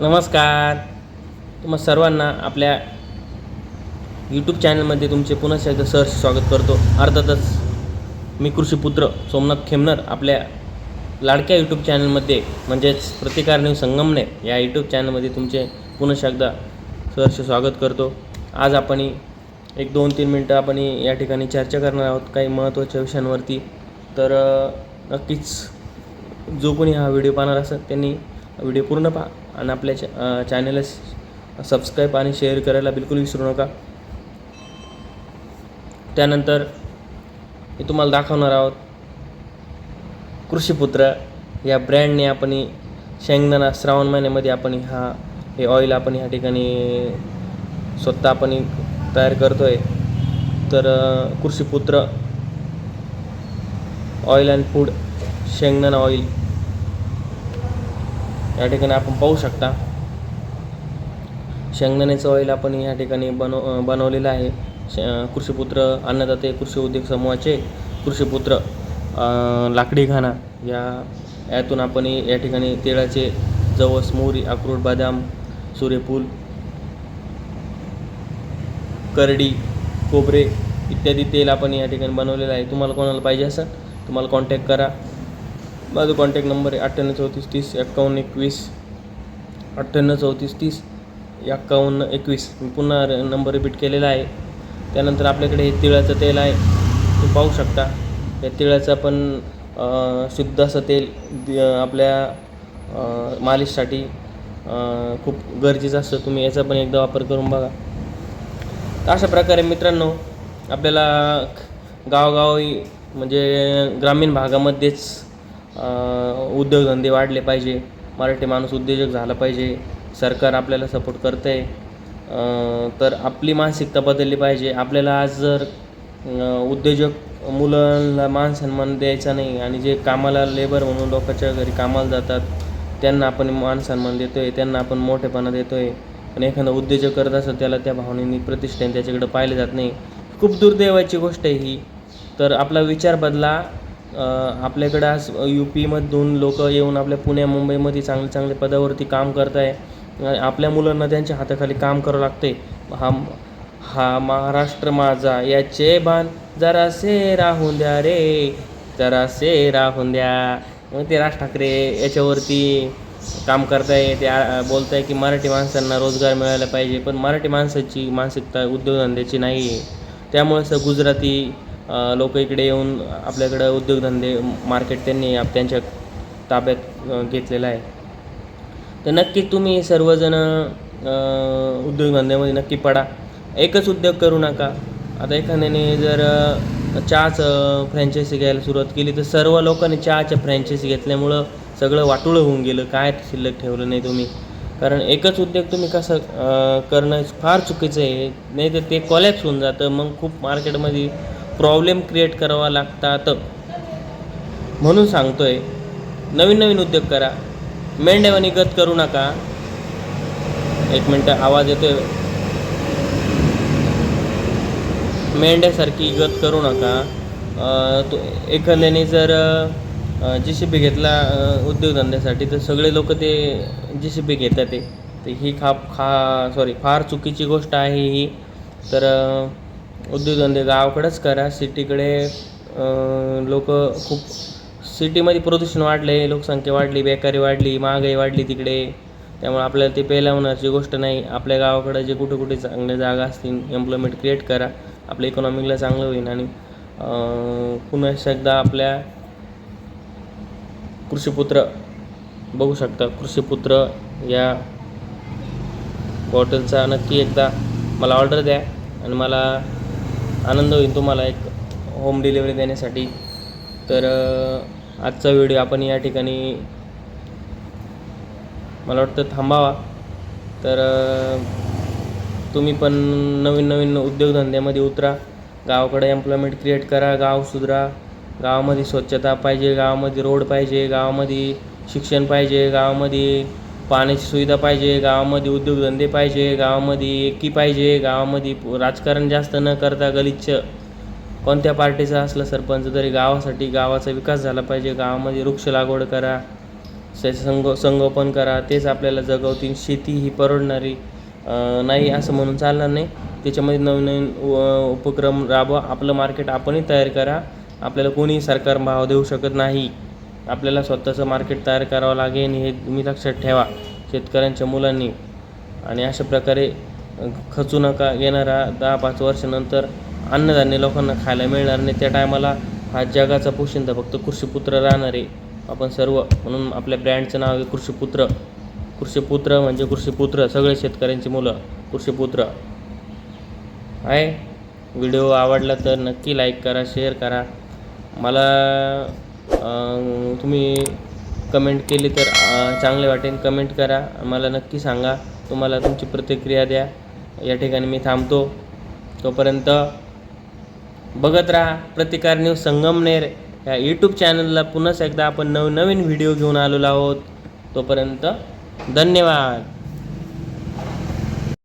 नमस्कार. तुम्हा सर्वांना आपल्या यूट्यूब चॅनलमध्ये तुमचे पुन्हा एकदा सहर्ष स्वागत करतो. अर्थातच मी कृषीपुत्र सोमनाथ खेमनर आपल्या लाडक्या यूट्यूब चॅनलमध्ये म्हणजेच प्रतिकार न्यूज संगमने या यूट्यूब चॅनलमध्ये तुमचे पुन्हा एकदा सहर्ष स्वागत करतो. आज आपण एक दोन तीन मिनटं आपण या ठिकाणी चर्चा करणार आहोत काही महत्त्वाच्या विषयांवरती. तर नक्कीच जो कोणी हा व्हिडिओ पाहणार असेल त्यांनी व्हिडिओ पूर्ण पहा. आणि आपल्या चॅ चॅनलला सबस्क्राईब आणि शेअर करायला बिलकुल विसरू नका. त्यानंतर मी तुम्हाला दाखवणार आहोत कृषीपुत्र या ब्रँडने आपण शेंगदाणा श्रावण महिन्यामध्ये आपण हा हे ऑइल आपण ह्या ठिकाणी स्वतः आपण तयार करतो आहे तर कृषीपुत्र ऑइल अँड फूड शेंगदाणा ऑइल या ठिकाणी आपण पाहू शकता. शेंगदाण्याचं ऑइल आपण या ठिकाणी बनव बनवलेलं आहे. श कृषीपुत्र अन्नदाते कृषी उद्योग समूहाचे कृषीपुत्र लाकडी घाणा. या यातून आपण या ठिकाणी तिळाचे जवस मोहरी अक्रोड बदाम सूर्यफूल करडी खोबरे इत्यादी तेल आपण या ठिकाणी बनवलेलं आहे. तुम्हाला कोणाला पाहिजे असेल तुम्हाला कॉन्टॅक्ट करा. माझा कॉन्टॅक्ट नंबर आहे अठ्ठ्याण्णव चौतीस तीस एक्कावन्न एकवीस. अठ्ठ्याण्णव चौतीस तीस एक्कावन्न एकवीस. मी पुन्हा नंबर रिपीट केलेला आहे. त्यानंतर आपल्याकडे हे तिळाचं तेल आहे. ते पाहू शकता. या तिळाचं पण शुद्ध असं तेल आपल्या मालिशसाठी खूप गरजेचं असतं. तुम्ही याचा पण एकदा वापर करून बघा. तर अशा प्रकारे मित्रांनो आपल्याला गावोगावी म्हणजे ग्रामीण भागामध्येच उद्योगधंदे वाढले पाहिजे मराठी माणूस उद्योजक झाला पाहिजे सरकार आपल्याला सपोर्ट करतं आहे तर आपली मानसिकता बदलली पाहिजे. आपल्याला आज जर उद्योजक मुलांना मान सन्मान द्यायचा नाही आणि जे कामाला लेबर म्हणून लोकांच्या घरी कामाला जातात त्यांना आपण मान सन्मान देतो आहे त्यांना आपण मोठेपणा देतो आहे आणि एखादा उद्योजक करत असं त्याला त्या भावनेनी प्रतिष्ठेने त्याच्याकडे पाहिले जात नाही. खूप दुर्दैवाची गोष्ट आहे ही. तर आपला विचार बदला आपल्याकडं आज यू पीमधून लोक येऊन आपल्या पुण्या मुंबईमध्ये चांगले चांगले पदावरती काम करत आहे आपल्या मुलांना त्यांच्या हाताखाली काम करावं लागते हा हा महाराष्ट्र माझा याचे बाण जरासे राहून द्या रे. जरासे राहून द्या. मग ते राज ठाकरे याच्यावरती काम करताय. ते बोलताय की मराठी माणसांना रोजगार मिळाला पाहिजे. पण मराठी माणसाची मानसिकता उद्योगधंद्याची नाही आहे त्यामुळे असं गुजराती लोक इकडे येऊन आपल्याकडं उद्योगधंदे मार्केट त्यांनी आप त्यांच्या ताब्यात घेतलेलं आहे. तर नक्की तुम्ही सर्वजण उद्योगधंद्यामध्ये नक्की पडा. एकच उद्योग करू नका. आता एखाद्याने जर चहाचं फ्रँचायसी घ्यायला सुरुवात केली तर सर्व लोकांनी चहाच्या फ्रँचायसी घेतल्यामुळं सगळं वाटुळं होऊन गेलं. काय शिल्लक ठेवलं नाही तुम्ही? कारण एकच उद्योग तुम्ही कसं करणं फार चुकीचं आहे. नाही तर ते कॉलॅप्स होऊन जातं. मग खूप मार्केटमध्ये प्रॉब्लेम क्रिएट करावा लागतात. म्हणून सांगतोय नवीन नवीन उद्योग करा. मेंढ्यावानी गत करू नका. एक मिनटं आवाज येतोय? मेंढ्यासारखी गत करू नका. तो एखाद्याने जर जी सी बी घेतला उद्योगधंद्यासाठी तर सगळे लोक ते जी सी बी घेतात ते. ही खा खा सॉरी फार चुकीची गोष्ट आहे ही. तर उद्योगधंदे गावाकडंच करा. सिटीकडे लोक खूप सिटीमध्ये प्रदूषण वाढलं आहे लोकसंख्या वाढली बेकारी वाढली महागाई वाढली तिकडे. त्यामुळे आपल्याला ते पेला होण्याची गोष्ट नाही. आपल्या गावाकडं जे कुठे कुठे चांगल्या जागा असतील एम्प्लॉयमेंट क्रिएट करा. आपल्या इकॉनॉमिकला चांगलं होईल आणि पुन्हा एकदा आपल्या कृषीपुत्र बघू शकता. कृषीपुत्र या बॉटलचा नक्की एकदा मला ऑर्डर द्या आणि मला आनंद होईल तुम्हाला एक होम डिलिव्हरी देण्यासाठी. तर आजचा व्हिडिओ आपण या ठिकाणी मला वाटतं थांबावा. तर तुम्ही पण नवीन नवीन उद्योगधंद्यामध्ये उतरा. गावाकडे एम्प्लॉयमेंट क्रिएट करा गाव सुधरा. गावामध्ये स्वच्छता पाहिजे गावामध्ये रोड पाहिजे गावामध्ये शिक्षण पाहिजे गावामध्ये पाण्याची सुविधा पाहिजे गावामध्ये उद्योगधंदे पाहिजे गावामध्ये एकी पाहिजे गावामध्ये राजकारण जास्त न करता गलिच्छ. कोणत्या पार्टीचा असला सरपंच तरी गावासाठी गावाचा विकास झाला पाहिजे गावामध्ये वृक्ष लागवड करा त्याचं संगो संगोपन करा तेच आपल्याला जगवतील शेती ही परवडणारी नाही असं म्हणून चालणार नाही. त्याच्यामध्ये नवीन नवीन उपक्रम राबवा आपलं मार्केट आपणही तयार करा आपल्याला कोणी सरकार भाव देऊ शकत नाही. आपल्याला स्वतःचं मार्केट तयार करावं लागेल हे तुम्ही लक्षात ठेवा शेतकऱ्यांच्या मुलांनी. आणि अशा प्रकारे खचू नका येणारा दहा पाच वर्षानंतर अन्नधान्य लोकांना खायला मिळणार नाही. त्या टायमाला हा जगाचा पोशिंदा फक्त कृषीपुत्र राहणार आहे आपण सर्व. म्हणून आपल्या ब्रँडचं नाव आहे कृषीपुत्र. कृषीपुत्र म्हणजे कृषीपुत्र सगळे शेतकऱ्यांची मुलं. कृषीपुत्र. आहे. व्हिडिओ आवडला तर नक्की लाईक करा शेअर करा. मला तुम्ही कमेंट केली तर चांगले वाटेल कमेंट करा. मला नक्की सांगा. तुम्हाला तुमची प्रतिक्रिया द्या. या ठिकाणी मी थांबतो. तोपर्यंत बघत राहा. प्रतिकार न्यूज संगमनेर या यूट्यूब चॅनलला पुन्हा एकदा आपण नवनवीन व्हिडिओ घेऊन आलेलो आहोत. तोपर्यंत धन्यवाद.